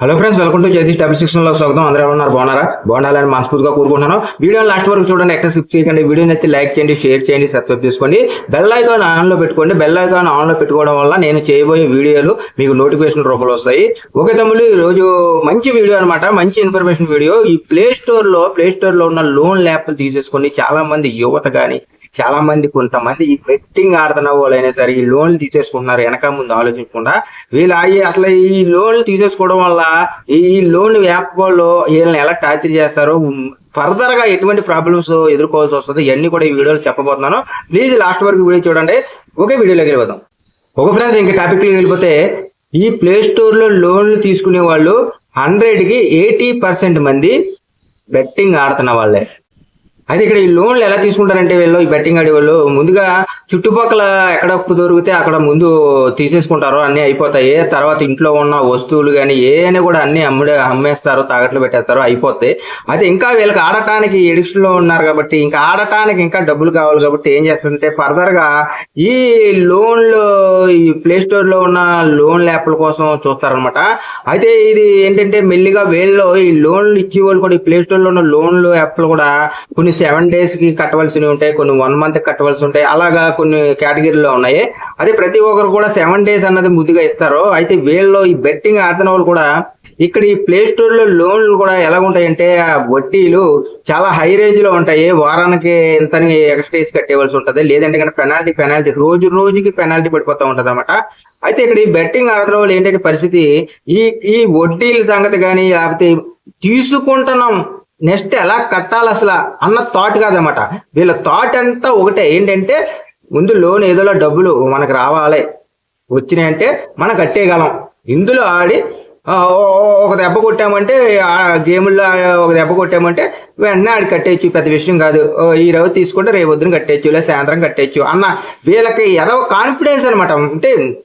Hello friends welcome to Jagadish double సిక్స్లో స్వాగతం. అందరూ ఉన్నారు? బాగున్నారా? బాగుండాలని మనస్ఫూర్తిగా కోరుకుంటున్నాను. వీడియో లాస్ట్ వరకు చూడండి ఎక్కడ స్కిప్ చేయకండి. వీడియో నచ్చి లైక్ చేయండి షేర్ చేయండి సబ్స్క్రైబ్ చేసుకోండి. బెల్ ఐకాన్ ఆన్లో పెట్టుకోండి. బెల్ ఐకాన్ ఆన్లో పెట్టుకోవడం వల్ల నేను చేయబోయే వీడియోలు మీకు నోటిఫికేషన్ రూపంలో వస్తాయి. ఓకే తమ్ముడు ఈరోజు రోజు మంచి వీడియో అన్నమాట. మంచి ఇన్ఫర్మేషన్ వీడియో. ఈ ప్లే స్టోర్లో ప్లే స్టోర్లో ఉన్న లోన్ ల్యాప్లు తీసేసుకొని చాలా మంది యువత కానీ చాలా మంది కొంతమంది ఈ బెట్టింగ్ ఆడుతున్న వాళ్ళైనా సరే ఈ లోన్లు తీసేసుకుంటున్నారు వెనక ముందు ఆలోచించకుండా. వీళ్ళు అయ్యి అసలు ఈ లోన్లు తీసేసుకోవడం వల్ల ఈ లోన్ యాప్ వాళ్ళు వీళ్ళని ఎలా టార్చర్ చేస్తారో ఫర్దర్గా ఎటువంటి ప్రాబ్లమ్స్ ఎదుర్కోవాల్సి వస్తుంది ఇవన్నీ కూడా ఈ వీడియోలో చెప్పబోతున్నాను. ప్లీజ్ లాస్ట్ వరకు వీడియో చూడండి. ఒకే వీడియోలోకి వెళ్ళిపోతాం ఒక ఫ్రెండ్స్ ఇంకా టాపిక్లో వెళ్ళిపోతే ఈ ప్లే స్టోర్లో లోన్లు తీసుకునే వాళ్ళు హండ్రెడ్కి ఎయిటీ పర్సెంట్ మంది బెట్టింగ్ ఆడుతున్న వాళ్ళే. అయితే ఇక్కడ ఈ లోన్లు ఎలా తీసుకుంటారంటే వీళ్ళు ఈ బెట్టింగ్ ఆడే వాళ్ళు ముందుగా చుట్టుపక్కల ఎక్కడ దొరికితే అక్కడ ముందు తీసేసుకుంటారు అన్ని అయిపోతాయి. తర్వాత ఇంట్లో ఉన్న వస్తువులు కానీ ఏమైనా కూడా అన్ని అమ్ముడే అమ్మేస్తారు తాగట్లు పెట్టేస్తారు అయిపోతాయి. అయితే ఇంకా వీళ్ళకి ఆడటానికి ఎడిక్షన్లో ఉన్నారు కాబట్టి ఇంకా ఆడటానికి ఇంకా డబ్బులు కావాలి కాబట్టి ఏం చేస్తారంటే ఫర్దర్గా ఈ లోన్లు ఈ ప్లే స్టోర్లో ఉన్న లోన్ యాప్ల కోసం చూస్తారనమాట. అయితే ఇది ఏంటంటే మెల్లిగా వీళ్ళు ఈ లోన్లు ఇచ్చే వాళ్ళు కూడా ఈ ప్లే స్టోర్లో ఉన్న లోన్లు యాప్లు కూడా కొన్ని సెవెన్ డేస్కి కట్టవలసినవి ఉంటాయి కొన్ని వన్ మంత్ కట్టవలసి ఉంటాయి అలాగా కొన్ని కేటగిరీలో ఉన్నాయి. అదే ప్రతి ఒక్కరు కూడా సెవెన్ డేస్ అన్నది ముద్దుగా ఇస్తారు. అయితే వీళ్ళు ఈ బెట్టింగ్ ఆడుతున్న వాళ్ళు కూడా ఇక్కడ ఈ ప్లే స్టోర్లో లోన్లు కూడా ఎలా ఉంటాయంటే ఆ వడ్డీలు చాలా హై రేంజ్లో ఉంటాయి. వారానికి ఇంతని ఎక్స్ట్రేస్ కట్టేవలసి ఉంటుంది. లేదంటే కనుక పెనాల్టీ పెనాల్టీ రోజు రోజుకి పెనాల్టీ పడిపోతా ఉంటుంది అనమాట అయితే ఇక్కడ ఈ బెట్టింగ్ ఆడడం వల్ల ఏంటంటే పరిస్థితి ఈ ఈ వడ్డీల సంగతి కానీ లేకపోతే తీసుకుంటున్నాం నెక్స్ట్ ఎలా కట్టాలి అసలు అన్న థాట్ కాదనమాట. వీళ్ళ థాట్ అంతా ఒకటే. ఏంటంటే ముందు లోన్ ఏదోలా డబ్బులు మనకు రావాలి. వచ్చినాయంటే మనం కట్టేయగలం. ఇందులో ఆడి ఓ- ఒక దెబ్బ కొట్టామంటే ఆ గేముల్లో ఒక దెబ్బ కొట్టామంటే వెంటనే ఆడి కట్టేయచ్చు. పెద్ద విషయం కాదు. ఓ, ఈ రోజు తీసుకుంటే రేపు వద్దున కట్టేయచ్చు లేదా సాయంత్రం కట్టేయచ్చు అన్న వీళ్ళకి ఏదో కాన్ఫిడెన్స్ అనమాట. అంటే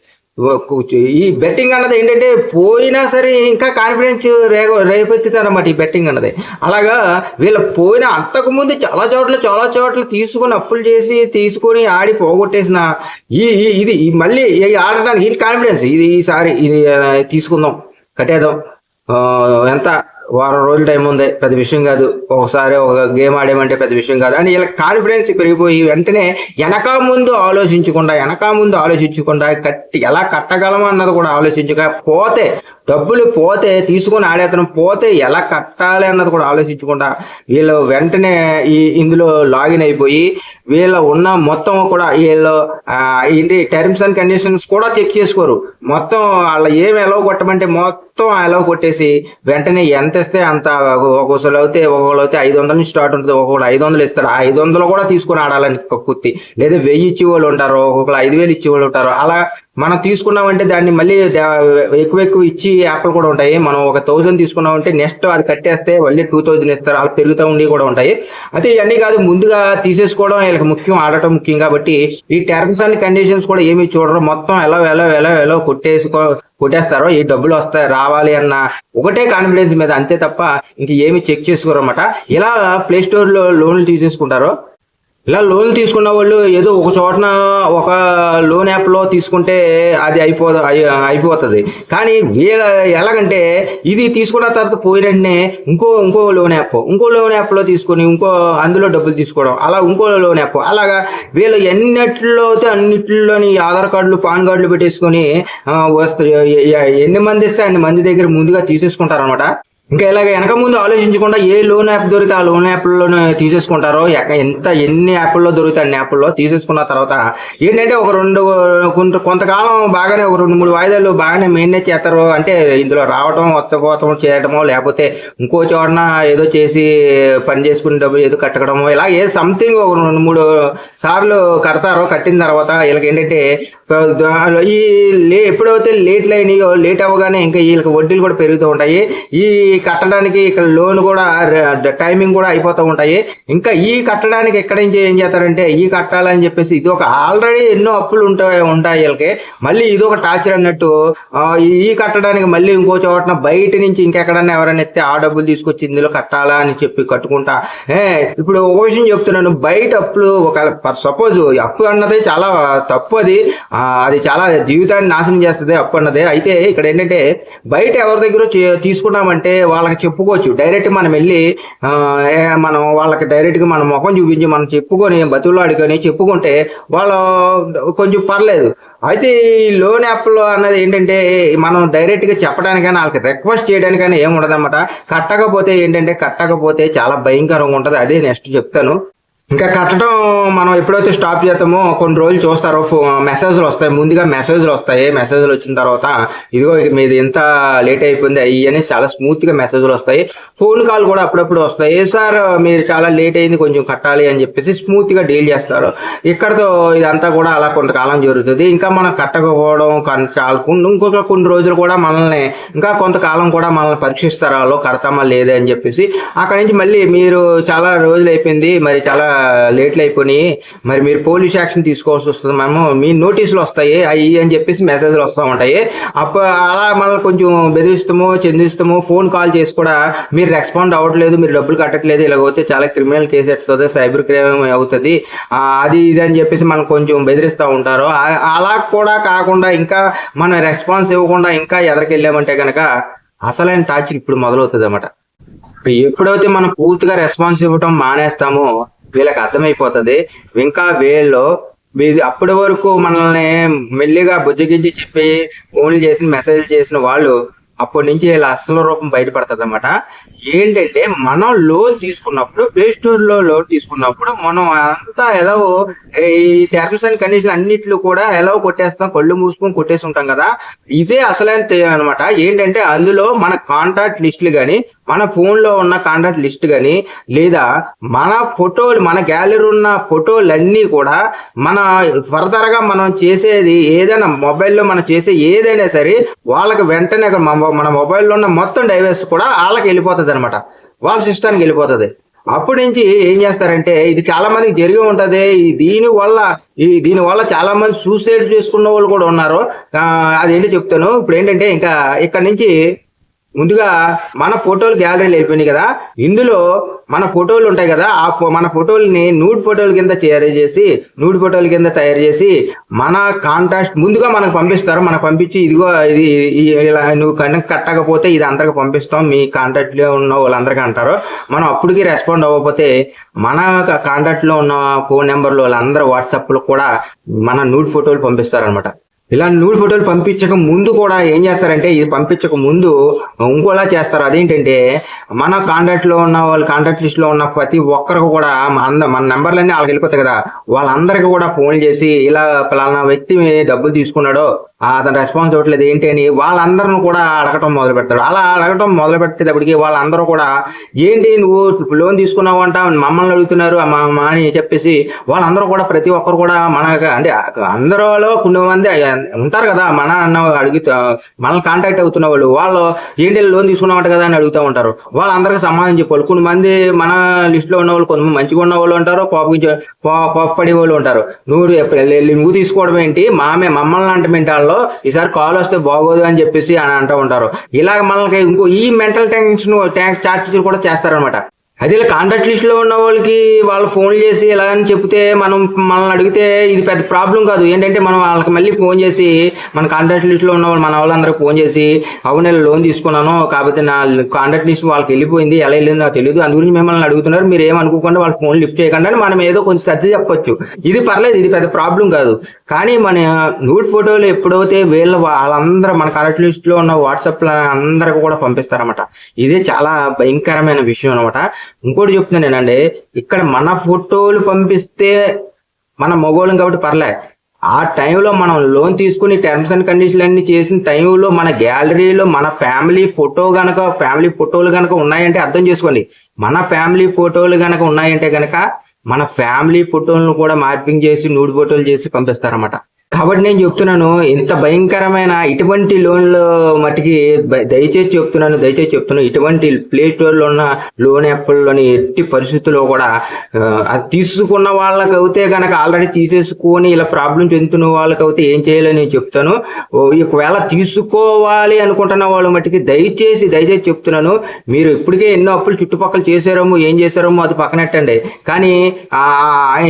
ఈ బెట్టింగ్ అన్నది ఏంటంటే పోయినా సరే ఇంకా కాన్ఫిడెన్స్ రేగ రేపెత్తుతారన్నమాట ఈ బెట్టింగ్ అన్నది. అలాగా వీళ్ళు పోయిన అంతకుముందు చాలా చోట్ల చాలా చోట్ల తీసుకొని అప్పులు చేసి తీసుకొని ఆడి పోగొట్టేసిన ఈ ఇది మళ్ళీ ఈ ఆడటానికి ఇది కాన్ఫిడెన్స్ ఇది ఈసారి ఇది తీసుకుందాం కట్టేద్దాం. ఎంత? వారం రోజుల టైం ఉంది పెద్ద విషయం కాదు. ఒకసారి ఒక గేమ్ ఆడేమంటే పెద్ద విషయం కాదు. అని వీళ్ళ కాన్ఫిడెన్స్ పెరిగిపోయి వెంటనే వెనక ముందు ఆలోచించకుండా వెనక ముందు ఆలోచించకుండా కట్టి ఎలా కట్టగలం అన్నది కూడా ఆలోచించక పోతే డబ్బులు పోతే తీసుకొని ఆడేతనం పోతే ఎలా కట్టాలి అన్నది కూడా ఆలోచించకుండా వీళ్ళు వెంటనే ఈ ఇందులో లాగిన్ అయిపోయి వీళ్ళ ఉన్న మొత్తం కూడా వీళ్ళు ఏంటి టర్మ్స్ అండ్ కండిషన్స్ కూడా చెక్ చేసుకోరు. మొత్తం వాళ్ళ ఏం ఎలా కొట్టమంటే మొత్తం ఎలా కొట్టేసి వెంటనే ఎంత ఇస్తే అంత ఒక్కొక్కరు అయితే ఒక్కొక్కరు అయితే ఐదు వందల నుంచి స్టార్ట్ ఉంటుంది. ఒక్కొక్కరు ఐదు వందలు ఇస్తారు. ఆ ఐదు వందలు కూడా తీసుకొని ఆడాలని కుత్తి లేదా వెయ్యి ఇచ్చే వాళ్ళు ఉంటారు. ఒక్కొక్కరు ఐదు వేలు ఇచ్చేవాళ్ళు ఉంటారు. అలా మనం తీసుకున్నామంటే దాన్ని మళ్ళీ ఎక్కువ ఎక్కువ ఇచ్చి యాప్లు కూడా ఉంటాయి. మనం ఒక థౌసండ్ తీసుకున్నామంటే నెక్స్ట్ అది కట్టేస్తే మళ్ళీ టూ థౌసండ్ ఇస్తారు. అలా పెరుగుతూ ఉండి కూడా ఉంటాయి. అయితే ఇవన్నీ కాదు ముందుగా తీసేసుకోవడం వీళ్ళకి ముఖ్యం ఆడటం ముఖ్యం కాబట్టి ఈ టెర్మ్స్ అండ్ కండిషన్స్ కూడా ఏమి చూడరు. మొత్తం ఎలా ఎలా ఎలా ఎలా కొట్టేసుకో కొట్టేస్తారో ఈ డబ్బులు వస్తాయి రావాలి అన్న ఒకటే కాన్ఫిడెన్స్ మీద అంతే తప్ప ఇంక ఏమి చెక్ చేసుకోరు అన్నమాట ఇలా ప్లే స్టోర్లో లోన్లు తీసేసుకుంటారో ఇలా లోన్ తీసుకున్న వాళ్ళు ఏదో ఒక చోటన ఒక లోన్ యాప్లో తీసుకుంటే అది అయిపో అయిపోతుంది. కానీ వీళ్ళ ఎలాగంటే ఇది తీసుకున్న తర్వాత పోయిన వెంటనే ఇంకో ఇంకో లోన్ యాప్ ఇంకో లోన్ యాప్లో తీసుకొని ఇంకో అందులో డబ్బులు తీసుకోవడం అలా ఇంకో లోన్ యాప్. అలాగా వీళ్ళు ఎన్నిట్లో అయితే అన్నిట్లోని ఆధార్ కార్డులు పాన్ కార్డులు పెట్టేసుకొని వస్తారు ఎన్ని మంది ఇస్తే అన్ని మంది దగ్గర ముందుగా తీసేసుకుంటారు ఇంకా ఇలాగ వెనక ముందు ఆలోచించకుండా ఏ లోన్ యాప్ దొరికితే ఆ లోన్ యాప్లోనే తీసేసుకుంటారో ఎంత ఎన్ని యాప్ల్లో దొరికితే అన్ని యాప్ల్లో తీసేసుకున్న తర్వాత ఏంటంటే ఒక రెండు కొంత కొంతకాలం బాగానే ఒక రెండు మూడు వాయిదాలు బాగానే మెయింటైన్ చేస్తారు. అంటే ఇందులో రావటం వస్తపోవటం చేయటమో లేకపోతే ఇంకో చోటన ఏదో చేసి పని చేసుకునే డబ్బులు ఏదో కట్టడమో ఇలా ఏ సంథింగ్ ఒక రెండు మూడు సార్లు కడతారో. కట్టిన తర్వాత వీళ్ళకి ఏంటంటే ఈ లే ఎప్పుడైతే లేట్ అయినాయో లేట్ అవ్వగానే ఇంకా వీళ్ళకి వడ్డీలు కూడా పెరుగుతూ ఉంటాయి. ఈ కట్టడానికి ఇక్కడ లోన్ కూడా టైమింగ్ కూడా అయిపోతూ ఉంటాయి. ఇంకా ఈ కట్టడానికి ఎక్కడి నుంచి ఏం చేస్తారంటే ఈ కట్టాలని చెప్పేసి ఇది ఒక ఆల్రెడీ ఎన్నో అప్పులు ఉంటాయి ఉంటాయి వీళ్ళకి. మళ్ళీ ఇది ఒక టార్చర్ అన్నట్టు ఈ కట్టడానికి మళ్ళీ ఇంకో చోటన బయట నుంచి ఇంకెక్కడన్నా ఎవరైనా ఎత్తే ఆ డబ్బులు తీసుకొచ్చి ఇందులో కట్టాలా అని చెప్పి కట్టుకుంటా. ఏ ఇప్పుడు ఒక విషయం చెప్తున్నాను బయట అప్పులు ఒక సపోజ్ అప్పు అన్నది చాలా తప్పు అది. అది చాలా జీవితాన్ని నాశనం చేస్తుంది అప్పు అన్నది. అయితే ఇక్కడ ఏంటంటే బయట ఎవరి దగ్గర తీసుకున్నామంటే వాళ్ళకి చెప్పుకోవచ్చు. డైరెక్ట్ మనం వెళ్ళి మనం వాళ్ళకి డైరెక్ట్గా మన ముఖం చూపించి మనం చెప్పుకొని బతులు అడుగుని చెప్పుకుంటే వాళ్ళు కొంచెం పర్లేదు. అయితే ఈ లోన్ యాప్లో అన్నది ఏంటంటే మనం డైరెక్ట్గా చెప్పడానికైనా వాళ్ళకి రిక్వెస్ట్ చేయడానికైనా ఏమి ఉండదన్నమాట కట్టకపోతే ఏంటంటే కట్టకపోతే చాలా భయంకరంగా ఉంటుంది. అదే నెక్స్ట్ చెప్తాను. ఇంకా కట్టడం మనం ఎప్పుడైతే స్టాప్ చేస్తామో కొన్ని రోజులు చూస్తారో ఫో- మెసేజ్లు వస్తాయి. ముందుగా మెసేజ్లు వస్తాయి. మెసేజ్లు వచ్చిన తర్వాత ఇదిగో మీది ఎంత లేట్ అయిపోయింది అయ్యి అని చాలా స్మూత్గా మెసేజ్లు వస్తాయి. ఫోన్ కాల్ కూడా అప్పుడప్పుడు వస్తాయి. సార్ మీరు చాలా లేట్ అయింది కొంచెం కట్టాలి అని చెప్పేసి స్మూత్గా డీల్ చేస్తారు. ఇక్కడతో ఇదంతా కూడా అలా కొంతకాలం జరుగుతుంది. ఇంకా మనం కట్టకపోవడం చాలా ఇంకొక కొన్ని రోజులు కూడా మనల్ని ఇంకా కొంతకాలం కూడా మనల్ని పరీక్షిస్తారు? వాళ్ళు కడతామా లేదే? అని చెప్పేసి అక్కడ నుంచి మళ్ళీ మీరు చాలా రోజులు అయిపోయింది. మరి చాలా లేట్లు అయిపోయినాయి మరి మీరు పోలీస్ యాక్షన్ తీసుకోవాల్సి వస్తుంది మేము మీ నోటీసులు వస్తాయి. అవి అని చెప్పేసి మెసేజ్లు వస్తూ ఉంటాయి. అప్పుడు అలా మనం కొంచెం బెదిరిస్తాము చెందిస్తాము. ఫోన్ కాల్ చేసి కూడా మీరు రెస్పాండ్ అవ్వట్లేదు మీరు డబ్బులు కట్టట్లేదు. ఇలా పోతే చాలా క్రిమినల్ కేసు ఎట్టుతుంది సైబర్ క్రైమ్ అవుతుంది. అది ఇది అని చెప్పేసి మనం కొంచెం బెదిరిస్తూ ఉంటారు. అలా కూడా కాకుండా ఇంకా మనం రెస్పాన్స్ ఇవ్వకుండా ఇంకా ఎదరికెళ్ళామంటే కనుక అసలైన టార్చర్ ఇప్పుడు మొదలవుతుంది అన్నమాట ఎప్పుడైతే మనం పూర్తిగా రెస్పాన్స్ ఇవ్వటం మానేస్తామో వీళ్ళకి అర్థమైపోతుంది. ఇంకా వీళ్ళు అప్పటి వరకు మనల్ని మెల్లిగా బుజ్జగించి చెప్పి ఫోన్లు చేసిన మెసేజ్ చేసిన వాళ్ళు అప్పటి నుంచి వీళ్ళ అసలు రూపం బయటపడుతుంది అనమాట ఏంటంటే మనం లోన్ తీసుకున్నప్పుడు ప్లే స్టోర్లో లోన్ తీసుకున్నప్పుడు మనం అంతా ఎలా ఈ టర్మ్స్ అండ్ కండిషన్ అన్నిట్లో కూడా ఎలా కొట్టేస్తాం కళ్ళు మూసుకొని కొట్టేసి ఉంటాం కదా. ఇదే అసలైన అనమాట ఏంటంటే అందులో మన కాంటాక్ట్ లిస్టులు కానీ మన ఫోన్లో ఉన్న కాంటాక్ట్ లిస్ట్ కానీ లేదా మన ఫోటోలు మన గ్యాలరీ ఉన్న ఫోటోలు అన్నీ కూడా మన ఫర్దర్గా మనం చేసేది ఏదైనా మొబైల్లో మనం చేసే ఏదైనా సరే వాళ్ళకి వెంటనే మన- మొబైల్లో ఉన్న మొత్తం డైవర్స్ కూడా వాళ్ళకి వెళ్ళిపోతుంది అనమాట వాళ్ళ సిస్టానికి వెళ్ళిపోతుంది. అప్పటి నుంచి ఏం చేస్తారంటే ఇది చాలా మందికి జరిగి ఉంటది. ఈ దీని వల్ల ఈ దీని వల్ల చాలా మంది సూసైడ్ చేసుకున్న వాళ్ళు కూడా ఉన్నారు. అది అదేంటో చెప్తాను. ఇప్పుడు ఏంటంటే ఇంకా ఇక్కడ నుంచి ముందుగా మన ఫోటోలు గ్యాలరీలు అయిపోయినాయి కదా. ఇందులో మన ఫోటోలు ఉంటాయి కదా ఆ ఫో- మన ఫోటోల్ని నూడ్ ఫోటోల కింద తయారు చేసి నూడ్ ఫోటోల కింద తయారు చేసి మన కాంటాక్ట్ ముందుగా మనకు పంపిస్తారు. మనకు పంపించి ఇదిగో ఇది ఇలా నువ్వు కనుక కట్టకపోతే ఇది అందరికి పంపిస్తాం మీ కాంటాక్ట్లో ఉన్న వాళ్ళందరికీ అంటారు. మనం అప్పటికి రెస్పాండ్ అవ్వకపోతే మన కాంటాక్ట్లో ఉన్న ఫోన్ నెంబర్లు వాళ్ళందరూ వాట్సాప్లో కూడా మన నూడ్ ఫోటోలు పంపిస్తారు ఇలా నూడ్ ఫోటోలు పంపించక ముందు కూడా ఏం చేస్తారంటే ఇది పంపించక ముందు ఇంకోలా చేస్తారు. అదేంటంటే మన కాంటాక్ట్లో ఉన్న వాళ్ళ కాంటాక్ట్ లిస్ట్లో ఉన్న ప్రతి ఒక్కరికి కూడా మన అంద- మన నెంబర్లన్నీ వాళ్ళకి వెళ్ళిపోతాయి కదా. వాళ్ళందరికీ కూడా ఫోన్ చేసి ఇలా ఫలానా వ్యక్తి డబ్బులు తీసుకున్నాడో అతను రెస్పాన్స్ ఇవ్వట్లేదు. ఏంటి అని వాళ్ళందరిని కూడా అడగటం మొదలు పెడతారు అలా అడగటం మొదలు పెట్టేటప్పటికి వాళ్ళందరూ కూడా ఏంటి నువ్వు లోన్ తీసుకున్నావు అంట మమ్మల్ని అడుగుతున్నారు మా అని చెప్పేసి వాళ్ళందరూ కూడా ప్రతి ఒక్కరు కూడా మన అంటే అందరిలో కొంతమంది ఉంటారు కదా మన అన్న అడుగుతా మనల్ని కాంటాక్ట్ అవుతున్న వాళ్ళు. వాళ్ళు ఏంటి లోన్ తీసుకున్నామంట కదా అని అడుగుతూ ఉంటారు. వాళ్ళందరికీ సమాధానం చెప్పాలి మంది మన లిస్ట్లో ఉన్న వాళ్ళు కొంతమంది మంచిగా ఉన్న వాళ్ళు ఉంటారు కోపగించే కోపపడే వాళ్ళు ఉంటారు. నువ్వు నువ్వు తీసుకోవడం ఏంటి? మామే మమ్మల్ని అంటే వాళ్ళు ఈసారి కాల్ వస్తే బాగోదు అని చెప్పేసి అని అంటూ ఉంటారు. ఇలాగ మనకి ఇంకో ఈ మెంటల్ టెన్షన్ ట్యాంక్ ఛార్జీలు కూడా చేస్తారనమాట అదే ఇలా కాంటాక్ట్ లిస్ట్లో ఉన్న వాళ్ళకి వాళ్ళు ఫోన్ చేసి ఇలా అని చెప్తే మనం మనల్ని అడిగితే ఇది పెద్ద ప్రాబ్లం కాదు. ఏంటంటే మనం వాళ్ళకి మళ్ళీ ఫోన్ చేసి మన కాంటాక్ట్ లిస్ట్లో ఉన్న వాళ్ళు మన వాళ్ళందరికీ ఫోన్ చేసి అవును నేను లోన్ తీసుకున్నాను కాకపోతే నా కాంటాక్ట్ లిస్ట్ వాళ్ళకి వెళ్ళిపోయింది ఎలా వెళ్ళింది నాకు తెలియదు అందు గురించి మిమ్మల్ని అడుగుతున్నారు మీరు ఏమనుకోకుండా వాళ్ళ ఫోన్ లిఫ్ట్ చేయకుండా మనం ఏదో కొంచెం సర్ది చెప్పొచ్చు. ఇది పర్లేదు ఇది పెద్ద ప్రాబ్లం కాదు. కానీ మన నూడ్ ఫోటోలు ఎప్పుడైతే వీళ్ళ వాళ్ళందరూ మన కరెక్ట్ లిస్ట్లో ఉన్న వాట్సాప్లో అందరికి కూడా పంపిస్తారన్నమాట. ఇదే చాలా భయంకరమైన విషయం అనమాట ఇంకోటి చెప్తున్నాను నేనండి ఇక్కడ మన ఫోటోలు పంపిస్తే మన మగోళ్ళం కాబట్టి పర్లే. ఆ టైంలో మనం లోన్ తీసుకుని టర్మ్స్ అండ్ కండిషన్లు అన్ని చేసిన టైంలో మన గ్యాలరీలో మన ఫ్యామిలీ ఫోటో గనక ఫ్యామిలీ ఫోటోలు గనక ఉన్నాయంటే అర్థం చేసుకోండి. మన ఫ్యామిలీ ఫోటోలు గనక ఉన్నాయంటే గనక మన ఫ్యామిలీ ఫోటోలను కూడా మార్పింగ్ చేసి నూడి ఫోటోలు చేసి పంపిస్తారన్నమాట. కాబట్టి నేను చెప్తున్నాను ఇంత భయంకరమైన ఇటువంటి లోన్లు మటుకి దయచేసి చెప్తున్నాను దయచేసి చెప్తున్నాను. ఇటువంటి ప్లే ఉన్న లోన్ యాప్లోని ఎట్టి పరిస్థితుల్లో కూడా అది తీసుకున్న వాళ్ళకి అయితే కనుక ఆల్రెడీ తీసేసుకొని ఇలా ప్రాబ్లం చెందుతున్న వాళ్ళకి అయితే ఏం చేయాలని నేను చెప్తాను. ఒకవేళ తీసుకోవాలి అనుకుంటున్న వాళ్ళు మటుకి దయచేసి దయచేసి చెప్తున్నాను. మీరు ఇప్పటికే ఎన్నో అప్పులు చుట్టుపక్కల చేశారేమో ఏం చేశారేమో అది పక్కనెట్టండి కానీ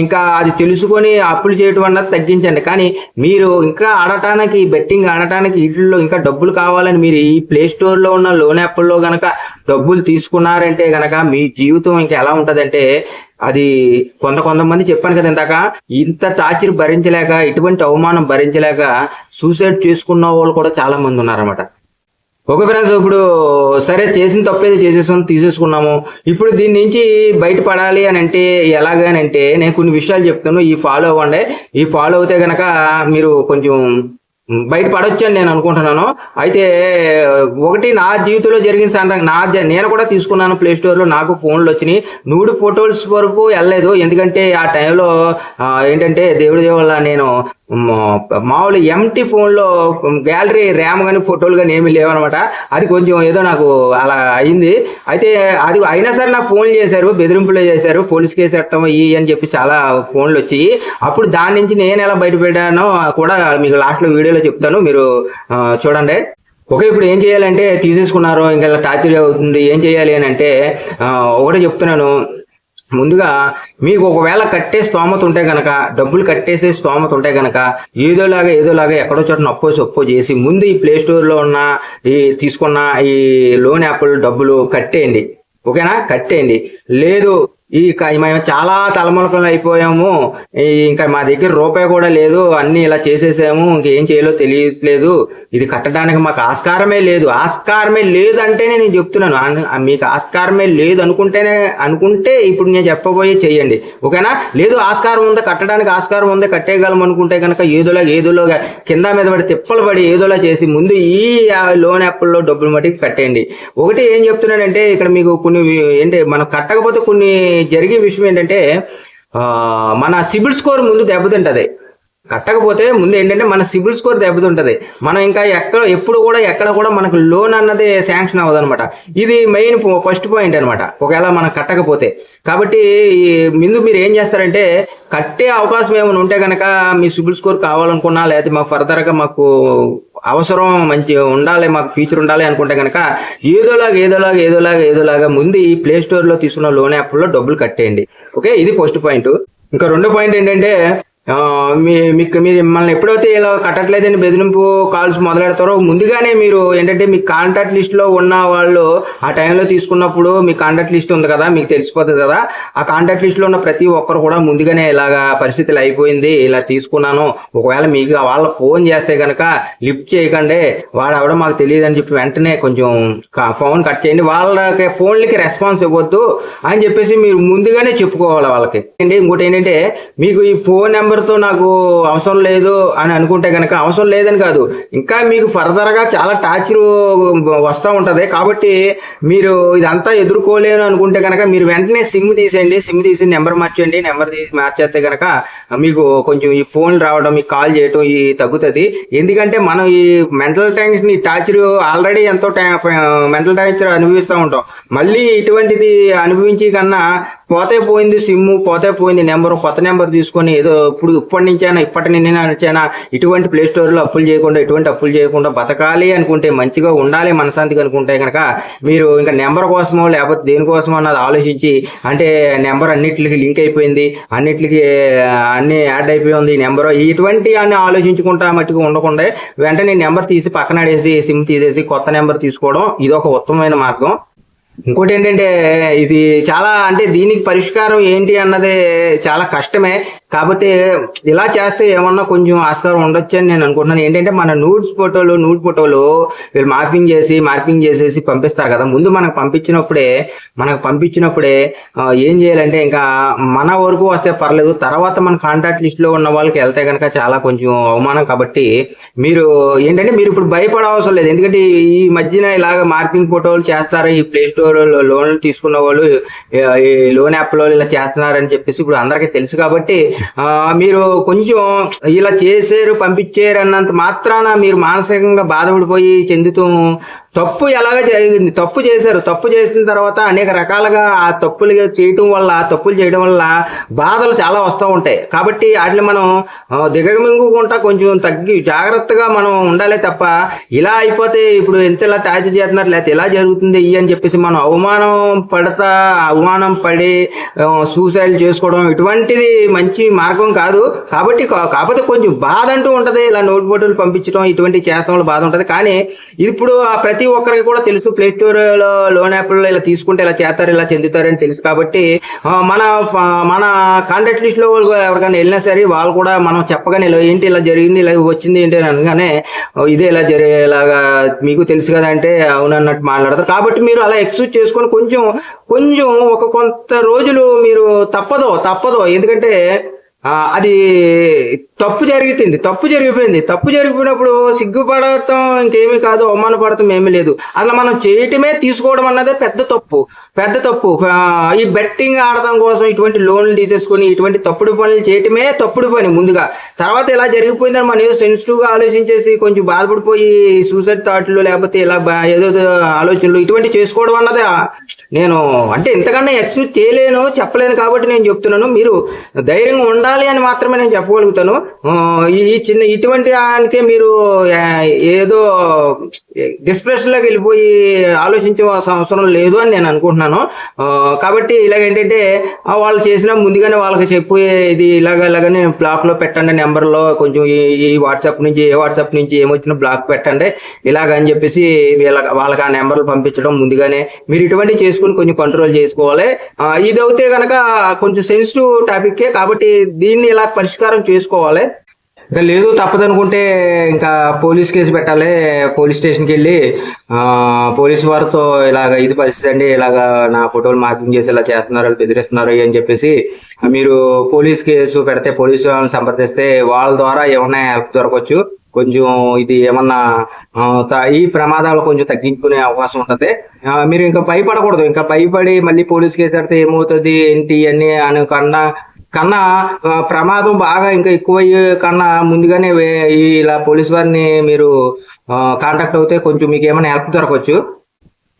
ఇంకా అది తెలుసుకొని అప్పులు చేయడం అన్నది తగ్గించండి. కానీ మీరు ఇంకా ఆడటానికి బెట్టింగ్ ఆడటానికి వీటిల్లో ఇంకా డబ్బులు కావాలని మీరు ఈ ప్లే స్టోర్లో ఉన్న లోన్ యాప్ల్లో గనక డబ్బులు తీసుకున్నారంటే గనక మీ జీవితం ఇంకా ఎలా ఉంటదంటే అది కొంత కొంతమంది చెప్పాను కదా ఇందాక ఇంత టార్చర్ భరించలేక ఇటువంటి అవమానం భరించలేక సూసైడ్ చేసుకున్న వాళ్ళు కూడా చాలా మంది ఉన్నారన్నమాట. ఓకే ఫ్రెండ్స్ ఇప్పుడు సరే చేసిన తప్పేది చేసేసాం తీసేసుకున్నాము. ఇప్పుడు దీని నుంచి బయటపడాలి అని అంటే ఎలాగనంటే నేను కొన్ని విషయాలు చెప్తాను. ఈ ఫాలో అవ్వండి. ఈ ఫాలో అవుతే కనుక మీరు కొంచెం బయట పడవచ్చు అని నేను అనుకుంటున్నాను. అయితే ఒకటి నా జీవితంలో జరిగిన సంఘటన నా జ- నేను కూడా తీసుకున్నాను ప్లే స్టోర్లో నాకు ఫోన్లు వచ్చినాయి. నూడు ఫొటోస్ వరకు వెళ్ళలేదు. ఎందుకంటే ఆ టైంలో ఏంటంటే దేవుడి దేవుళ్ళ నేను మామూలు ఎంటీ ఫోన్లో గ్యాలరీ ర్యామ్ కానీ ఫోటోలు కానీ ఏమీ లేవనమాట. అది కొంచెం ఏదో నాకు అలా అయింది. అయితే అది అయినా సరే నాకు ఫోన్ చేశారు బెదిరింపులు చేశారు పోలీస్ కేసు పెట్టడం ఈ అని చెప్పి చాలా ఫోన్లు వచ్చాయి. అప్పుడు దాని నుంచి నేను ఎలా బయటపడ్డానో కూడా మీకు లాస్ట్లో వీడియోలో చెప్తాను. మీరు చూడండి. ఓకే ఇప్పుడు ఏం చేయాలంటే తీసేసుకున్నారు ఇంకా టార్చర్ అవుతుంది ఏం చేయాలి అని అంటే ఒకటే చెప్తున్నాను. ముందుగా మీకు ఒకవేళ కట్టే స్తోమత ఉంటే గనక డబ్బులు కట్టేసే స్తోమత ఉంటే గనక ఏదోలాగా ఏదోలాగా ఎక్కడో చోట నొప్పో సొప్పో చేసి ముందు ఈ ప్లే స్టోర్లో ఉన్న ఈ తీసుకున్న ఈ లోన్ యాప్లు డబ్బులు కట్టేయండి. ఓకేనా? కట్టేయండి. లేదు ఈ క- మేము చాలా తలములకలు అయిపోయాము. ఇంకా మా దగ్గర రూపాయి కూడా లేదు. అన్ని ఇలా చేసేసాము. ఇంకేం చేయాలో తెలియట్లేదు. ఇది కట్టడానికి మాకు ఆస్కారమే లేదు. ఆస్కారమే లేదంటేనే నేను చెప్తున్నాను. అన్- మీకు ఆస్కారమే లేదు అనుకుంటేనే అనుకుంటే ఇప్పుడు నేను చెప్పబోయే చెయ్యండి ఓకేనా? లేదు ఆస్కారం ఉందా? కట్టడానికి ఆస్కారం ఉందా? కట్టేయగలం అనుకుంటే కనుక ఏదోలా ఏదోలాగా కింద మీద పడి తిప్పలు పడి ఏదోలా చేసి ముందు ఈ లోన్ యాప్లో డబ్బులు మటుకు కట్టేయండి. ఒకటి ఏం చెప్తున్నానంటే ఇక్కడ మీకు కొన్ని ఏంటి మనం కట్టకపోతే కొన్ని జరిగే విషయం ఏంటంటే ఆ, మన సిబిల్ స్కోర్ ముందు దెబ్బతింటది. కట్టకపోతే ముందు ఏంటంటే మన సిబిల్ స్కోర్ దెబ్బతింటది. మనం ఇంకా ఎక్కడ ఎప్పుడు కూడా ఎక్కడ కూడా మనకు లోన్ అన్నది శాంక్షన్ అవ్వదు అనమాట ఇది మెయిన్ ఫస్ట్ పాయింట్ అనమాట ఒకవేళ మనం కట్టకపోతే. కాబట్టి ముందు మీరు ఏం చేస్తారంటే కట్టే అవకాశం ఏమైనా ఉంటే కనుక మీ సిబిల్ స్కోర్ కావాలనుకున్నా లేకపోతే మాకు ఫర్దర్గా మాకు అవసరం మంచి ఉండాలి మాకు ఫ్యూచర్ ఉండాలి అనుకుంటే కనుక ఏదోలాగా ఏదోలాగా ఏదోలాగా ఏదోలాగా ముందు ఈ ప్లే స్టోర్లో తీసుకున్న లోన్ యాప్లో డబ్బులు కట్టేయండి. ఓకే? ఇది ఫస్ట్ పాయింట్. ఇంకా రెండో పాయింట్ ఏంటంటే మీ మీకు మీరు మిమ్మల్ని ఎప్పుడైతే ఇలా కట్టట్లేదని బెదిరింపు కాల్స్ మొదలెడతారో ముందుగానే మీరు ఏంటంటే మీ కాంటాక్ట్ లిస్ట్లో ఉన్న వాళ్ళు ఆ టైంలో తీసుకున్నప్పుడు మీ కాంటాక్ట్ లిస్ట్ ఉంది కదా మీకు తెలిసిపోతుంది కదా ఆ కాంటాక్ట్ లిస్ట్లో ఉన్న ప్రతి ఒక్కరు కూడా ముందుగానే ఇలాగా పరిస్థితులు అయిపోయింది ఇలా తీసుకున్నాను ఒకవేళ మీకు వాళ్ళ ఫోన్ చేస్తే కనుక లిఫ్ట్ చేయకండి వాడు ఎవడో మాకు తెలియదు అని చెప్పి వెంటనే కొంచెం కా- ఫోన్ కట్ చేయండి వాళ్ళకి ఫోన్లకి రెస్పాన్స్ ఇవ్వద్దు అని చెప్పేసి మీరు ముందుగానే చెప్పుకోవాలి వాళ్ళకి. ఇంకోటి ఏంటంటే మీకు ఈ ఫోన్ నెంబర్ నెంబర్తో నాకు అవసరం లేదు అని అనుకుంటే కనుక అవసరం లేదని కాదు. ఇంకా మీకు ఫర్దర్గా చాలా టార్చర్ వస్తూ ఉంటుంది. కాబట్టి మీరు ఇదంతా ఎదుర్కోలేను అనుకుంటే కనుక మీరు వెంటనే సిమ్ తీసేయండి. సిమ్ తీసి నెంబర్ మార్చండి నెంబర్ తీసి మార్చేస్తే కనుక మీకు కొంచెం ఈ ఫోన్ రావడం ఈ కాల్ చేయడం ఈ తగ్గుతుంది. ఎందుకంటే మనం ఈ మెంటల్ టెన్షన్ ఈ టార్చర్ ఆల్రెడీ ఎంతో మెంటల్ టార్చర్ అనుభవిస్తూ ఉంటాం. మళ్ళీ ఇటువంటిది అనుభవించి కన్నా పోతే పోయింది సిమ్ పోతే పోయింది నెంబర్ కొత్త నెంబర్ తీసుకొని ఏదో ఇప్పుడు ఇప్పటి నుంచైనా ఇప్పటి నుంచైనా ఇటువంటి ప్లే స్టోర్లో అప్పులు చేయకుండా ఇటువంటి అప్పులు చేయకుండా బతకాలి అనుకుంటే మంచిగా ఉండాలి మనశాంతిగా అనుకుంటే కనుక మీరు ఇంకా నెంబర్ కోసమో లేకపోతే దేనికోసమో అన్నది ఆలోచించి అంటే నెంబర్ అన్నిటికి లింక్ అయిపోయింది అన్నిటికి అన్ని యాడ్ అయిపోయి ఉంది నెంబర్ ఇటువంటి అని ఆలోచించుకుంటా మట్టుకు ఉండకుండా వెంటనే నెంబర్ తీసి పక్కన ఆడేసి సిమ్ తీసేసి కొత్త నెంబర్ తీసుకోవడం ఇది ఒక ఉత్తమమైన మార్గం. ఇంకోటి ఏంటంటే ఇది చాలా అంటే దీనికి పరిష్కారం ఏంటి అన్నది చాలా కష్టమే. కాకపోతే ఇలా చేస్తే ఏమన్నా కొంచెం ఆస్కారం ఉండొచ్చు అని నేను అనుకుంటున్నాను. ఏంటంటే మన నూడ్స్ ఫోటోలు నూడ్ ఫోటోలు వీళ్ళు మార్పింగ్ చేసి మార్పింగ్ చేసేసి పంపిస్తారు కదా. ముందు మనకు పంపించినప్పుడే మనకు పంపించినప్పుడే ఏం చేయాలంటే ఇంకా మన వరకు వస్తే పర్లేదు. తర్వాత మన కాంటాక్ట్ లిస్ట్లో ఉన్న వాళ్ళకి వెళ్తే కనుక చాలా కొంచెం అవమానం. కాబట్టి మీరు ఏంటంటే మీరు ఇప్పుడు భయపడ అవసరం లేదు. ఎందుకంటే ఈ మధ్యన ఇలాగ మార్పింగ్ ఫోటోలు చేస్తారు ఈ ప్లేస్లో స్టోర్ లోన్లు తీసుకున్న వాళ్ళు ఈ- లోన్ యాప్లో ఇలా చేస్తున్నారని చెప్పేసి ఇప్పుడు అందరికీ తెలుసు కాబట్టి మీరు కొంచెం ఇలా చేశారు పంపించారు అన్నంత మాత్రాన మీరు మానసికంగా బాధపడిపోయి చెందుతూ తప్పు ఎలాగ జరిగింది? తప్పు చేశారు. తప్పు చేసిన తర్వాత అనేక రకాలుగా ఆ తప్పులు చేయటం వల్ల తప్పులు చేయడం వల్ల బాధలు చాలా వస్తూ ఉంటాయి. కాబట్టి వాటిని మనం దిగమింగుకుంటా కొంచెం తగ్గి జాగ్రత్తగా మనం ఉండాలి తప్ప ఇలా అయిపోతే ఇప్పుడు ఎంత ఇలా టార్చర్ చేస్తున్నారు? లేకపోతే ఇలా జరుగుతుంది ఇవి అని చెప్పేసి మనం అవమానం పడతా అవమానం పడి సూసైడ్ చేసుకోవడం ఇటువంటిది మంచి మార్గం కాదు. కాబట్టి కా- కాకపోతే కొంచెం బాధ అంటూ ఉంటుంది. ఇలా నోట్ బోర్డులు పంపించడం ఇటువంటి చేస్తాం వల్ల బాధ ఉంటుంది. కానీ ఇప్పుడు ఆ ప్రతి ఒక్కరికి కూడా తెలుసు. ప్లే స్టోర్లో లోన్ యాప్లో ఇలా తీసుకుంటే ఇలా చేస్తారు ఇలా చెందుతారు అని తెలుసు. కాబట్టి మన మన కాంటాక్ట్ లిస్ట్లో ఎవరికైనా వెళ్ళినా సరే వాళ్ళు కూడా మనం చెప్పగానే ఇలా ఏంటి ఇలా జరిగింది? ఇలా వచ్చింది ఏంటి? అని అనగానే ఇదే ఇలా జరిగే ఇలాగా మీకు తెలుసు కదా అంటే అవును అన్నట్టు మాట్లాడతారు. కాబట్టి మీరు అలా ఎక్స్క్యూజ్ చేసుకొని కొంచెం కొంచెం ఒక కొంత రోజులు మీరు తప్పదో తప్పదో ఎందుకంటే అది తప్పు జరుగుతుంది తప్పు జరిగిపోయింది. తప్పు జరిగిపోయినప్పుడు సిగ్గుపడటం ఇంకేమీ కాదు అవమానపడటం ఏమీ లేదు. అసలు మనం చేయటమే తీసుకోవడం అన్నదే పెద్ద తప్పు. పెద్ద తప్పు. ఈ బెట్టింగ్ ఆడటం కోసం ఇటువంటి లోన్లు తీసేసుకొని ఇటువంటి తప్పుడు పనులు చేయటమే తప్పుడు పని ముందుగా. తర్వాత ఇలా జరిగిపోయిందని మనం ఏదో సెన్సిటివ్గా ఆలోచించేసి కొంచెం బాధపడిపోయి సూసైడ్ థాట్లు లేకపోతే ఇలా బా- ఏదో ఆలోచనలు ఇటువంటి చేసుకోవడం అన్నదే నేను అంటే ఇంతకన్నా ఎక్స్క్యూజ్ చేయలేను చెప్పలేను కాబట్టి నేను చెప్తున్నాను. మీరు ధైర్యంగా ఉండాలి అని మాత్రమే నేను చెప్పగలుగుతాను. ఈ చిన్న ఇటువంటి దానికే మీరు ఏదో డిస్ప్రెషన్లోకి వెళ్ళిపోయి ఆలోచించే అవసరం లేదు అని నేను అనుకుంటున్నాను. కాబట్టి ఇలాగ ఏంటంటే వాళ్ళు చేసిన ముందుగానే వాళ్ళకి చెప్పు ఇది ఇలాగ ఇలాగని బ్లాక్లో పెట్టండి నెంబర్లో కొంచెం ఈ ఈ వాట్సాప్ నుంచి ఏ వాట్సాప్ నుంచి ఏమొచ్చినా బ్లాక్ పెట్టండి ఇలాగ అని చెప్పేసి వీళ్ళ వాళ్ళకి ఆ నెంబర్లు పంపించడం ముందుగానే మీరు ఇటువంటి చేసుకుని కొంచెం కంట్రోల్ చేసుకోవాలి. ఇది అయితే కనుక కొంచెం సెన్సిటివ్ టాపిక్ కాబట్టి దీన్ని ఇలా పరిష్కారం చేసుకోవాలి. ఇంకా లేదు తప్పదనుకుంటే ఇంకా పోలీస్ కేసు పెట్టాలి. పోలీస్ స్టేషన్కి వెళ్ళి పోలీస్ వారితో ఇలాగ ఇది పరిస్థితి అండి ఇలాగ నా ఫోటోలు మార్పింగ్ చేసి ఇలా చేస్తున్నారు బెదిరిస్తున్నారు అని చెప్పేసి మీరు పోలీస్ కేసు పెడితే పోలీసు వాళ్ళని సంప్రదిస్తే వాళ్ళ ద్వారా ఏమైనా హెల్ప్ దొరకవచ్చు. కొంచెం ఇది ఏమన్నా ఈ ప్రమాదాలు కొంచెం తగ్గించుకునే అవకాశం ఉంటుంది. మీరు ఇంకా భయపడకూడదు. ఇంకా భయపడి మళ్ళీ పోలీస్ కేసు పెడితే ఏమవుతుంది ఏంటి అని అని కన్నా ప్రమాదం బాగా ఇంకా ఎక్కువయ్యే కన్నా ముందుగానే ఇలా పోలీస్ వారిని మీరు కాంటాక్ట్ అవుతే కొంచెం మీకు ఏమైనా హెల్ప్ దొరకవచ్చు.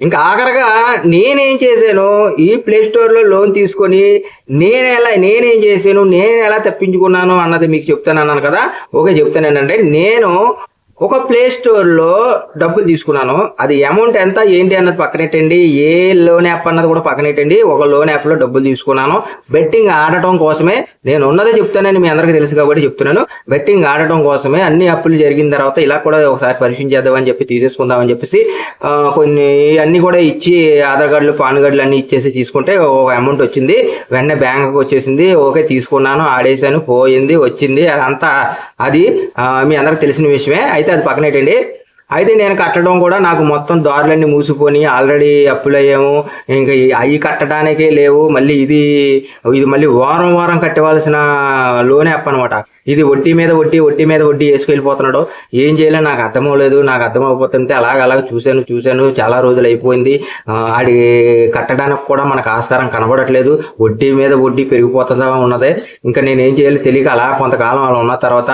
ఇంకా ఆఖరగా నేనేం చేశాను ఈ ప్లే స్టోర్లో లోన్ తీసుకొని నేను ఎలా నేనేం చేశాను నేను ఎలా తప్పించుకున్నాను అన్నది మీకు చెప్తాను అన్నాను కదా. ఓకే చెప్తాను ఏంటంటే నేను ఒక ప్లే స్టోర్లో డబ్బులు తీసుకున్నాను. అది అమౌంట్ ఎంత ఏంటి అన్నది పక్కనెట్టండి. ఏ లోన్ యాప్ అన్నది కూడా పక్కనెట్టండి. ఒక లోన్ యాప్లో డబ్బులు తీసుకున్నాను. బెట్టింగ్ ఆడటం కోసమే నేను ఉన్నదే చెప్తానని మీ అందరికీ తెలుసు కాబట్టి చెప్తున్నాను. బెట్టింగ్ ఆడటం కోసమే అన్ని అప్పులు జరిగిన తర్వాత ఇలా కూడా ఒకసారి పరిచయం చేద్దామని చెప్పి తీసేసుకుందామని చెప్పేసి కొన్ని అన్ని కూడా ఇచ్చి ఆధార్ కార్డులు పాన్ కార్డులు అన్ని ఇచ్చేసి తీసుకుంటే ఒక అమౌంట్ వచ్చింది. వెంటనే బ్యాంకుకి వచ్చేసింది. ఓకే తీసుకున్నాను. ఆడేశాను. పోయింది. వచ్చింది. అదంతా అది మీ అందరికి తెలిసిన విషయమే. అయితే అది పక్కనేటండి. అయితే నేను కట్టడం కూడా నాకు మొత్తం దారులన్నీ మూసిపోయి ఆల్రెడీ అప్పులు అయ్యాము. ఇంకా అవి కట్టడానికే లేవు. మళ్ళీ ఇది ఇది మళ్ళీ వారం వారం కట్టవలసిన లోన్ యాప్ అనమాట. ఇది వడ్డీ మీద వడ్డీ వడ్డీ మీద వడ్డీ వేసుకెళ్ళిపోతున్నాడు. ఏం చేయాలో నాకు అర్థం అవ్వలేదు నాకు అర్థం అవ్వకపోతుంటే అలాగ అలాగ చూశాను చూశాను. చాలా రోజులు అయిపోయింది. ఆడి కట్టడానికి కూడా మనకు ఆస్కారం కనబడట్లేదు. వడ్డీ మీద వడ్డీ పెరిగిపోతుందా ఉన్నదే. ఇంకా నేను ఏం చేయాలో తెలియక అలా కొంతకాలం అలా ఉన్న తర్వాత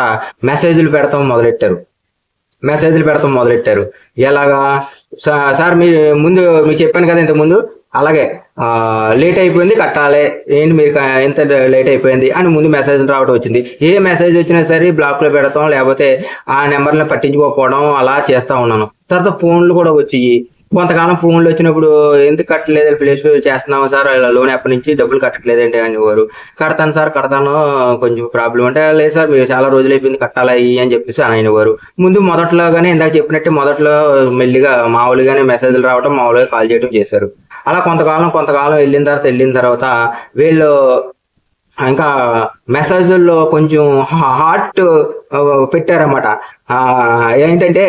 మెసేజ్లు పెడతాం మొదలెట్టారు. మెసేజ్లు పెడతాం మొదలెట్టారు. ఎలాగా? సార్ మీ ముందు మీకు చెప్పాను కదా ఇంతకుముందు అలాగే లేట్ అయిపోయింది కట్టాలి. ఏంటి మీరు ఎంత లేట్ అయిపోయింది అని ముందు మెసేజ్ రావడం వచ్చింది. ఏ మెసేజ్ వచ్చినా సరే బ్లాక్లో పెడతాం లేకపోతే ఆ నెంబర్ని పట్టించుకోకపోవడం అలా చేస్తూ ఉన్నాను. తర్వాత ఫోన్లు కూడా వచ్చి కొంతకాలం ఫోన్లు వచ్చినప్పుడు ఎందుకు కట్టలేదు? ప్లేస్ చేస్తున్నాము సార్? ఇలా లోన్ ఎప్పటి నుంచి డబ్బులు కట్టట్లేదు కట్టట్లేదంటే అనేవారు కడతాను సార్ కడతాను. కొంచెం ప్రాబ్లం అంటే లేదు సార్ మీరు చాలా రోజులు అయిపోయింది కట్టాలా అని చెప్పేసి అని అనేవారు. ముందు మొదట్లోగానే ఇందాక చెప్పినట్టే మొదట్లో మెల్లిగా మామూలుగానే మెసేజ్లు రావడం మామూలుగా కాల్ చేయడం చేశారు. అలా కొంతకాలం కొంతకాలం వెళ్ళిన తర్వాత వెళ్ళిన తర్వాత వీళ్ళు ఇంకా మెసేజ్ల్లో కొంచెం హార్ట్ పెట్టారన్నమాట. ఏంటంటే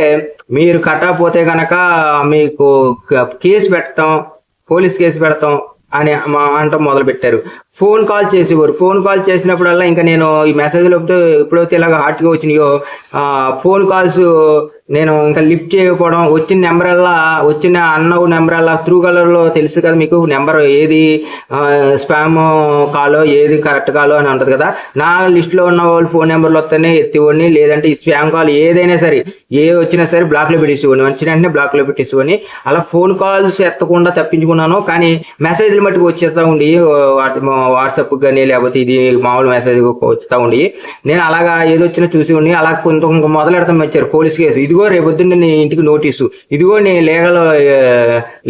మీరు కట్టకపోతే కనుక మీకు కేసు పెడతాం పోలీస్ కేసు పెడతాం అని మా మొదలు పెట్టారు ఫోన్ కాల్ చేసేవారు. ఫోన్ కాల్ చేసినప్పుడల్లా ఇంకా నేను ఈ మెసేజ్లు ఎప్పుడైతే ఇలాగ హార్ట్గా వచ్చినాయో ఫోన్ కాల్స్ నేను ఇంకా లిఫ్ట్ చేయకపోవడం వచ్చిన నెంబరల్లా వచ్చిన అన్న నెంబరల్లా త్రూ కలర్లో తెలుసు కదా మీకు నెంబర్ ఏది స్పామ్ కాలో ఏది కరెక్ట్ కాలో అని ఉంటుంది కదా. నా లిస్ట్లో ఉన్న వాళ్ళు ఫోన్ నెంబర్లు వస్తేనే ఎత్తివ్వండి లేదంటే ఈ స్పామ్ కాల్ ఏదైనా సరే ఏ వచ్చినా సరే బ్లాక్లో పెట్టేసివ్వండి వచ్చిన వెంటనే బ్లాక్లో పెట్టేసివ్వండి అలా ఫోన్ కాల్స్ ఎత్తకుండా తప్పించుకున్నాను కానీ మెసేజ్లు మట్టుకు వచ్చేస్తా ఉండి వాట్సాప్ కానీ లేకపోతే ఇది మామూలు మెసేజ్ వచ్చేస్తా ఉండి నేను అలాగా ఏదో వచ్చినా చూసి ఉండి అలా కొంత మొదలెడతాం వచ్చారు పోలీస్ కేసు. ఇది ఇదిగో రేపొద్దున్న నీ ఇంటికి నోటీసు. ఇదిగో నీ లీగల్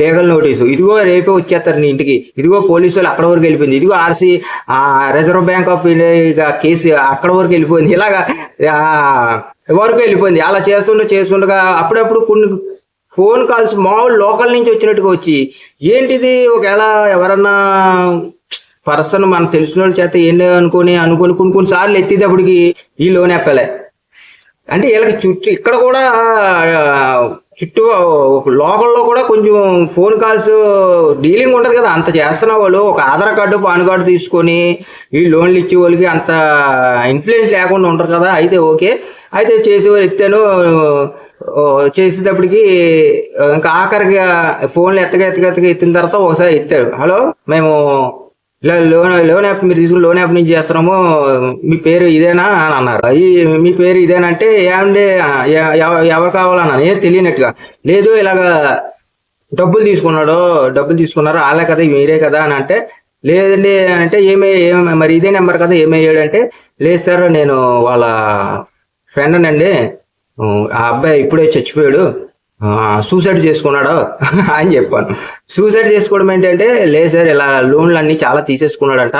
లీగల్ నోటీసు. ఇదిగో రేపే వచ్చేస్తారు నీ ఇంటికి. ఇదిగో పోలీసు వాళ్ళు అక్కడ వరకు వెళ్ళిపోయింది. ఇదిగో RC reserve bank of India case అక్కడ వరకు వెళ్ళిపోయింది. ఇలాగా వరకు వెళ్ళిపోయింది. అలా చేస్తుండే చేస్తుండగా అప్పుడప్పుడు కొన్ని ఫోన్ కాల్స్ మామూలు లోకల్ నుంచి వచ్చినట్టుగా వచ్చి ఏంటిది? ఒకవేళ ఎవరన్నా పర్సన్ మనం తెలిసిన వాళ్ళ చేత ఏంటి అనుకొని అనుకొని కొన్ని కొన్ని సార్లు ఎత్తేటప్పటికి ఈ లోన్ ఎప్పలే. అంటే వీళ్ళకి చుట్టూ ఇక్కడ కూడా చుట్టూ లోకల్లో కూడా కొంచెం ఫోన్ కాల్స్ డీలింగ్ ఉంటుంది కదా. అంత చేస్తున్న వాళ్ళు ఒక ఆధార్ కార్డు పాన్ కార్డు తీసుకొని ఈ లోన్లు ఇచ్చే వాళ్ళకి అంత ఇన్ఫ్లుయెన్స్ లేకుండా ఉంటారు కదా. అయితే ఓకే. అయితే చేసేవారు ఎత్తాను చేసేటప్పటికి ఇంకా ఆఖరిగా ఫోన్లు ఎత్తగా ఎత్తగా ఎత్తగా ఎత్తిన తర్వాత ఒకసారి ఎత్తారు. హలో? మేము ఇలా లోన్ లోన్ యాప్ మీరు తీసుకుని లోన్ యాప్ నుంచి చేస్తున్నాము మీ పేరు ఇదేనా అని అన్నారు. ఈ మీ పేరు ఇదేనంటే ఏమండి ఎవ- ఎవరు కావాలన్నా ఏం తెలియనట్టుగా. లేదు ఇలాగా డబ్బులు తీసుకున్నాడు డబ్బులు తీసుకున్నారు వాళ్ళే కదా మీరే కదా అని అంటే లేదండి అంటే ఏమే మరి ఇదే నెంబర్ కదా ఏమయ్యాడు అంటే లేదు సార్ నేను వాళ్ళ ఫ్రెండ్ అండి ఆ అబ్బాయి ఇప్పుడే చచ్చిపోయాడు. సూసైడ్ చేసుకున్నాడు అని చెప్పాను. సూసైడ్ చేసుకోవడం ఏంటంటే లేదు సార్ ఇలా లోన్లు అన్ని చాలా తీసేసుకున్నాడంట.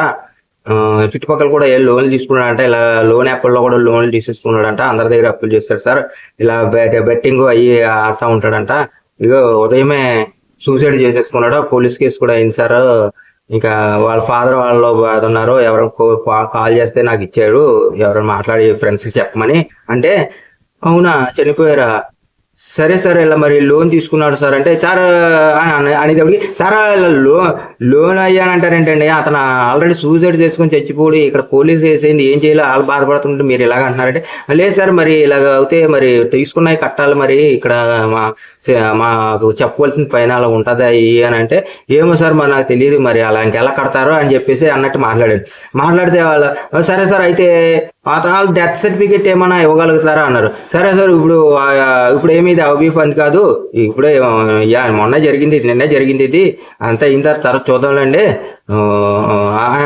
చుట్టుపక్కల కూడా ఏ లోన్లు తీసుకున్నాడంట ఇలా లోన్ యాప్ల్లో కూడా లోన్లు తీసేసుకున్నాడంట అందరి దగ్గర అప్పులు చేస్తారు సార్. ఇలా బెట్టింగ్ అయ్యి ఆడుతూ ఉంటాడంట. ఇక ఉదయమే సూసైడ్ చేసేసుకున్నాడు పోలీస్ కేసు కూడా అయింది సార్. ఇంకా వాళ్ళ ఫాదర్ వాళ్ళు ఉన్నారు ఎవరైనా కాల్ చేస్తే నాకు ఇచ్చాడు ఎవరైనా మాట్లాడి ఫ్రెండ్స్కి చెప్పమని. అంటే అవునా చనిపోయారా? సరే సార్ ఇలా మరి లోన్ తీసుకున్నాడు సార్ అంటే సార్ అనేది అనేటప్పటికి సార్లో లోన్ లోన్ అయ్యానంటారేంటండి అతను ఆల్రెడీ సూసైడ్ చేసుకొని చచ్చిపోయి ఇక్కడ పోలీస్ వేసేది ఏం చేయాలి వాళ్ళు బాధపడుతుంటే మీరు ఇలాగ అంటున్నారంటే లేదు సార్ మరి ఇలాగ అయితే మరి తీసుకున్నాయి కట్టాలి మరి ఇక్కడ మా మాకు చెప్పవలసిన పైన అలా ఉంటుందా ఇవి అని అంటే ఏమో సార్ మరి నాకు తెలియదు మరి అలా ఇంకెలా కడతారో అని చెప్పేసి అన్నట్టు మాట్లాడాడు మాట్లాడితే వాళ్ళు సరే సార్ అయితే వాళ్ళు డెత్ సర్టిఫికేట్ ఏమైనా ఇవ్వగలుగుతారా అన్నారు. సరే సార్ ఇప్పుడు ఇప్పుడు ఏమి ఇది అవబీ పని కాదు. ఇప్పుడే మొన్న జరిగింది ఇది నిన్న జరిగింది ఇది. అంతా అయిన తర్వాత తర్వాత చూద్దాంలేండి.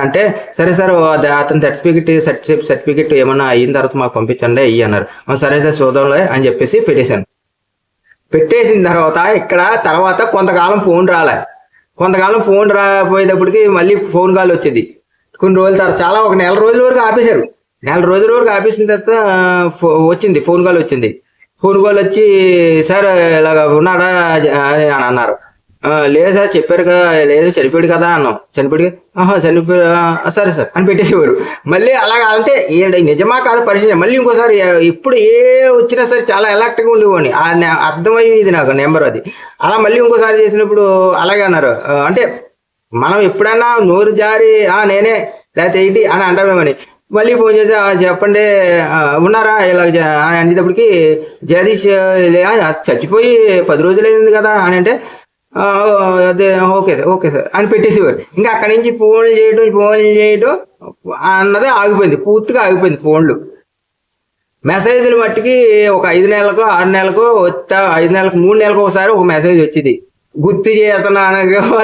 అంటే సరే సార్ అతని సర్టిఫికెట్ సర్టిఫికెట్ సర్టిఫికెట్ ఏమైనా అయిన తర్వాత మాకు పంపించండి అయ్యి అన్నారు. సరే సార్ చూద్దాంలే అని చెప్పేసి పెట్టేశాను. పెట్టేసిన తర్వాత ఇక్కడ తర్వాత కొంతకాలం ఫోన్ రాలే. కొంతకాలం ఫోన్ రాపోయేటప్పటికి మళ్ళీ ఫోన్ కాల్ వచ్చేది. కొన్ని రోజుల తర్వాత చాలా ఒక నెల రోజుల వరకు ఆపేశారు. నెల రోజుల వరకు ఆపేసిన తర్వాత ఫో- వచ్చింది ఫోన్ కాల్ వచ్చింది. ఫోన్ కాల్ వచ్చి సార్ ఇలాగ ఉన్నాడా అని అన్నారు. లేదు సార్ చెప్పారు కదా లేదు చనిపోయాడు కదా అన్నాం. చనిపోయాడు ఆహా చనిపోయా సరే సార్ అని పెట్టేసేవారు. మళ్ళీ అలాగ అంటే నిజమా కాదు పరిస్థితి? మళ్ళీ ఇంకోసారి ఇప్పుడు ఏ వచ్చినా సరే చాలా ఎలక్ట్గా ఉండేవాడిని. అర్థమయ్యేది నాకు నెంబర్ అది. అలా మళ్ళీ ఇంకోసారి చేసినప్పుడు అలాగే అన్నారు. అంటే మనం ఎప్పుడన్నా నోరు జారి నేనే లేకపోతే ఏంటి? అని అంటామేమని. మళ్ళీ ఫోన్ చేసి చెప్పండి ఉన్నారా? ఇలా అని అనేటప్పటికి జగదీష్ చచ్చిపోయి పది రోజులైంది కదా అని అంటే అదే ఓకే సార్ ఓకే సార్ అని పెట్టేసేవారు. ఇంకా అక్కడి నుంచి ఫోన్ చేయడం ఫోన్ చేయడం అన్నది ఆగిపోయింది పూర్తిగా ఆగిపోయింది ఫోన్లు. మెసేజ్లు మట్టికి ఒక ఐదు నెలలకు ఆరు నెలలకు వస్తా ఐదు నెలలకు మూడు నెలలకు ఒకసారి ఒక మెసేజ్ వచ్చింది. గుర్తు చేస్తున్నాను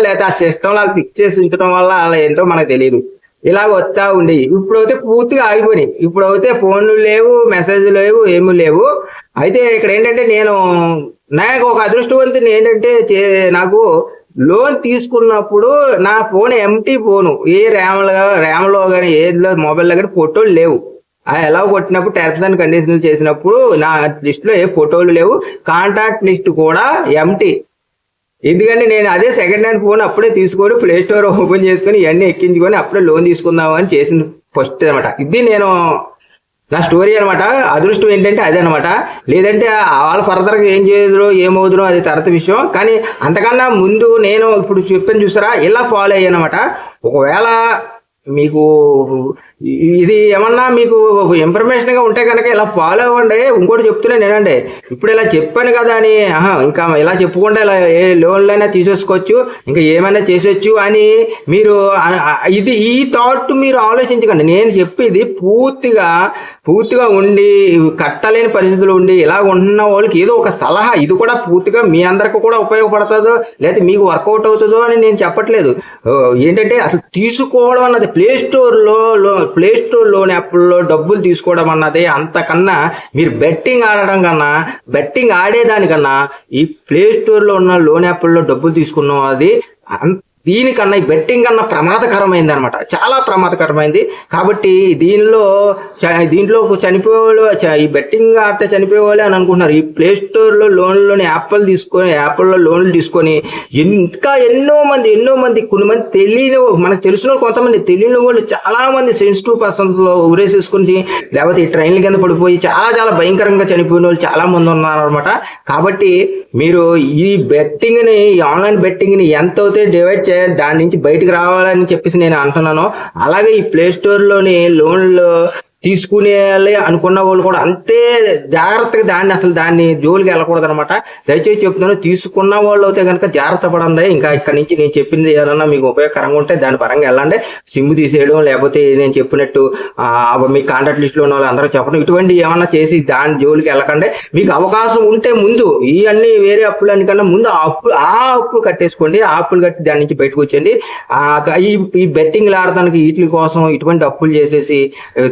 లేకపోతే ఆ సిస్టమ్ వాళ్ళు ఫిక్స్ చేసి ఉంచడం వల్ల అలా ఏంటో మనకు తెలియదు. ఇలాగ వస్తా ఉండేవి ఇప్పుడైతే పూర్తిగా ఆగిపోయినాయి. ఇప్పుడైతే ఫోన్లు లేవు మెసేజ్లు లేవు ఏమీ లేవు. అయితే ఇక్కడ ఏంటంటే నేను నాకు ఒక అదృష్టవంతుని ఏంటంటే చే- నాకు లోన్ తీసుకున్నప్పుడు నా ఫోన్ ఎంటీ ఫోను. ఏ ర్యామ్లో ర్యామ్లో కానీ ఏదిలో మొబైల్లో కానీ ఫోటోలు లేవు. ఆ ఎలా కొట్టినప్పుడు టర్మ్స్ అండ్ కండిషన్లు చేసినప్పుడు నా లిస్ట్లో ఏ ఫోటోలు లేవు. కాంటాక్ట్ లిస్ట్ కూడా ఎంటీ ఎందుకంటే నేను అదే సెకండ్ హ్యాండ్ ఫోన్ అప్పుడే తీసుకొని ప్లే స్టోర్ ఓపెన్ చేసుకొని ఇవన్నీ ఎక్కించుకొని అప్పుడే లోన్ తీసుకుందాం అని చేసిన ఫస్ట్ అనమాట. ఇది నేను నా స్టోరీ అనమాట. అదృష్టం ఏంటంటే అదే అనమాట. లేదంటే వాళ్ళు ఫర్దర్గా ఏం చేయదురో ఏమవుదురో అది తర్వాత విషయం. కానీ అంతకన్నా ముందు నేను ఇప్పుడు చెప్పాను చూసారా ఇలా ఫాలో అయ్యానమాట ఒకవేళ మీకు ఇది ఏమన్నా మీకు ఇన్ఫర్మేషన్గా ఉంటే కనుక ఇలా ఫాలో అవ్వండి. ఇంకోటి చెప్తున్నాను నేనండి. ఇప్పుడు ఇలా చెప్పాను కదా అని ఆహా, ఇంకా ఇలా చెప్పుకుంటే ఇలా ఏ లోన్లైనా తీసేసుకోవచ్చు ఇంకా ఏమైనా చేసేయచ్చు అని మీరు ఇది ఈ థాట్ మీరు ఆలోచించకండి. నేను చెప్పేది పూర్తిగా పూర్తిగా ఉండి కట్టలేని పరిస్థితులు ఉండి ఇలా ఉంటున్న వాళ్ళకి ఏదో ఒక సలహా ఇది కూడా పూర్తిగా మీ అందరికి కూడా ఉపయోగపడుతుందో లేకపోతే మీకు వర్కౌట్ అవుతుందో అని నేను చెప్పట్లేదు. ఏంటంటే అసలు తీసుకోవడం అన్నది ప్లే స్టోర్లో ప్లే స్టోర్ లోన్ యాప్లో డబ్బులు తీసుకోవడం అన్నది అంతకన్నా మీరు బెట్టింగ్ ఆడడం కన్నా బెట్టింగ్ ఆడేదానికన్నా ఈ ప్లే స్టోర్లో ఉన్న లోన్ యాప్ల్లో డబ్బులు తీసుకున్నాం అది అంత దీనికన్నా ఈ బెట్టింగ్ కన్నా ప్రమాదకరమైంది అనమాట చాలా ప్రమాదకరమైంది. కాబట్టి దీనిలో చ- దీంట్లో చనిపోయేవాళ్ళు ఈ బెట్టింగ్ ఆడితే చనిపోయేవాళ్ళు అని అనుకుంటున్నారు. ఈ ప్లే స్టోర్లో లోన్లోని యాప్లు తీసుకొని యాప్ల్లో లోన్లు తీసుకొని ఇంకా ఎన్నో మంది ఎన్నో మంది కొన్ని మంది తెలియని మనకు తెలిసిన కొంతమంది తెలియని వాళ్ళు చాలా మంది సెన్సిటివ్ పర్సన్స్లో ఊరేసేసుకుని లేకపోతే ఈ ట్రైన్ల కింద పడిపోయి చాలా చాలా భయంకరంగా చనిపోయిన వాళ్ళు చాలా మంది ఉన్నారు అనమాట కాబట్టి మీరు ఈ బెట్టింగ్ని ఈ ఆన్లైన్ బెట్టింగ్ని ఎంత అవుతే డివైడ్ చేయాలి దాని నుంచి బయటకు రావాలని చెప్పేసి నేను అంటున్నాను. అలాగే ఈ ప్లే స్టోర్లోని లోన్లు తీసుకునేయాలి అనుకున్న వాళ్ళు కూడా అంతే జాగ్రత్తగా దాన్ని అసలు దాన్ని జోలికి వెళ్ళకూడదు అనమాట దయచేసి చెప్తున్నాను తీసుకున్న వాళ్ళు అయితే కనుక జాగ్రత్త పడండి. ఇంకా ఇక్కడ నుంచి నేను చెప్పింది ఏదన్నా మీకు ఉపయోగకరంగా ఉంటే దాని పరంగా వెళ్ళండి. సిమ్ తీసేయడం లేకపోతే నేను చెప్పినట్టు మీ కాంటాక్ట్ లిస్ట్లో ఉన్న వాళ్ళు అందరూ చెప్పడం ఇటువంటి ఏమన్నా చేసి దాని జోలికి వెళ్ళకండి. మీకు అవకాశం ఉంటే ముందు ఇవన్నీ వేరే అప్పులు అన్నికన్నా ముందు ఆ అప్పులు ఆ అప్పులు కట్టేసుకోండి. ఆ అప్పులు కట్టి దాని నుంచి బయటకు వచ్చేయండి. ఈ ఈ బెట్టింగ్లు ఆడటానికి వీటి కోసం ఇటువంటి అప్పులు చేసేసి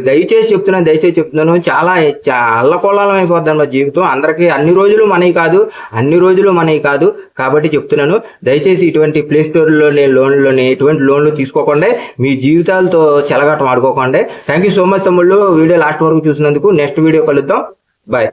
దయచేసి దయచేసి చెప్తున్నాను దయచేసి చెప్తున్నాను. చాలా అల్లకొల్లాలం అయిపోద్ది జీవితం. అందరికీ అన్ని రోజులు మనవి కాదు అన్ని రోజులు మనవి కాదు కాబట్టి చెప్తున్నాను. దయచేసి ఇటువంటి ప్లే స్టోర్లోని లోన్లోని ఎటువంటి లోన్లు తీసుకోకుండా మీ జీవితాలతో చెలగటం ఆడుకోకుండా. థ్యాంక్ యూ సో మచ్ తమ్ముళ్ళు. వీడియో లాస్ట్ వరకు చూసినందుకు నెక్స్ట్ వీడియో కలుద్దాం. బాయ్.